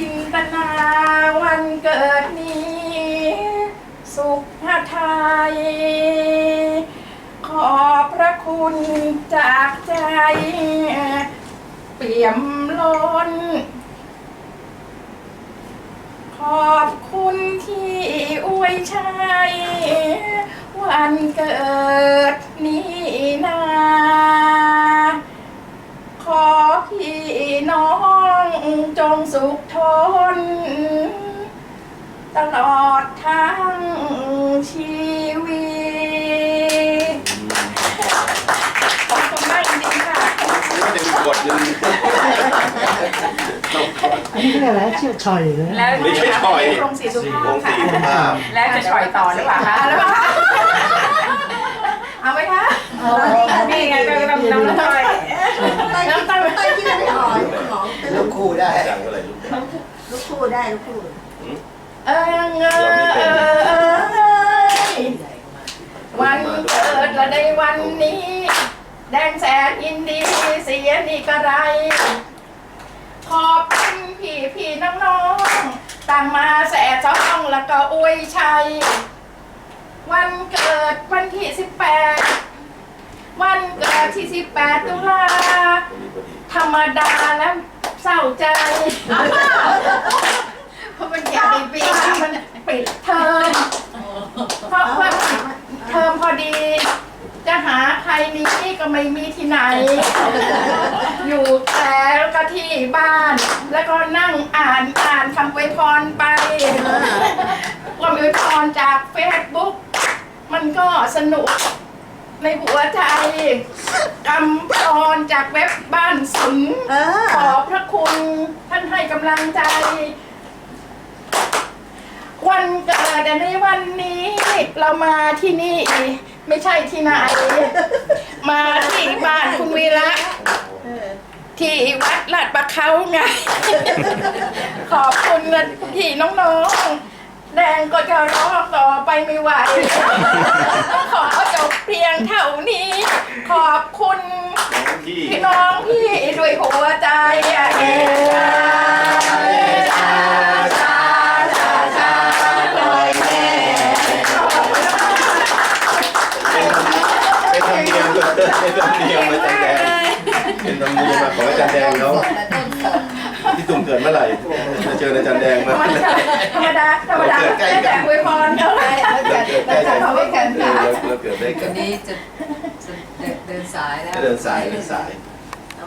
จินตนาวันเกิดนี้ สุขไทย ขอบพระคุณจากใจ เปี่ยมล้น ขอบคุณที่อวยชัย วันเกิดนี้นา ขอพี่น้อง จงสุขทน ตลอดทั้งชีวิตขอบคุณมากจริงๆค่ะนี่มันจะมีบทหนึ่งอันนี้เรียกอะไรชื่อชอยเลยแล้วไม่ใช่ถอยโรงสีสุภาพวงค่ะ สีภาพแล้วจะฉ่อยต่อหรือเปล่าคะแล้วคะเอาไหมคะนี่ไงเป็นน้ำน้ำต้อย เต้ยที่เต้ยที่ไม่ได้หอยคุณหมอเป็น ลูกคู่ได้ จังอะไร ลูกลูกคู่ได้ลูกคู่เอิงเอยวันเกิดและในวันนี้ แดงแสนยินดีเสียนี่กระไร ขอบคุณพี่พี่น้องน้องๆต่างมาแสดจ้องแล้วก็อวยชัย วันเกิดวันที่สิบแปดวันเกิดที่สิบแปดตุลาพอดีพอดีธรรมดาแล้วเศร้าใจเพราะมันยาวปีมันปิดเทอมเพราะว่าเทอมพอดี จะหาใครนี้ก็ไม่มีที่ไหน อยู่แต่แล้วก็ที่บ้าน แล้วก็นั่งอ่านอ่านคำอวยพรไปความอวยพรจากเฟซบุ๊กมันก็สนุก ในหัวใจคำพรจากเว็บบ้านสุนเออ ขอบพระคุณท่านให้กำลังใจ วันเกิดในวันนี้ เรามาที่นี่ ไม่ใช่ที่ไหน มาที่บ้านคุณวีระที่วัดลาดประเขาไง ขอบคุณนะพี่น้องๆ แดงก็จะร้องต่อไปไม่ไหว ขอจบ เพียงเท่านี้ ขอบคุณพี่พี่น้องพี่ด้วยหัวใจอะเอชาเอชาชาชาชาลอยแม่เป็นธรรมเนียมเป็นธรรมเนียมอาจารย์แดงเป็นธรรมเนียมของอาจารย์แดงเขาที่ตุ่มเกิดเมื่อไหร่จะเจออาจารย์แดงมาธรรมดาธรรมดาแต่อวยพรเขาเลยเราเกิดใกล้กันเขาไม่กันค่ะ เราเกิดได้กัวันนนี้จะจะเดินเดินสายแล้วเดินสายเดินสาย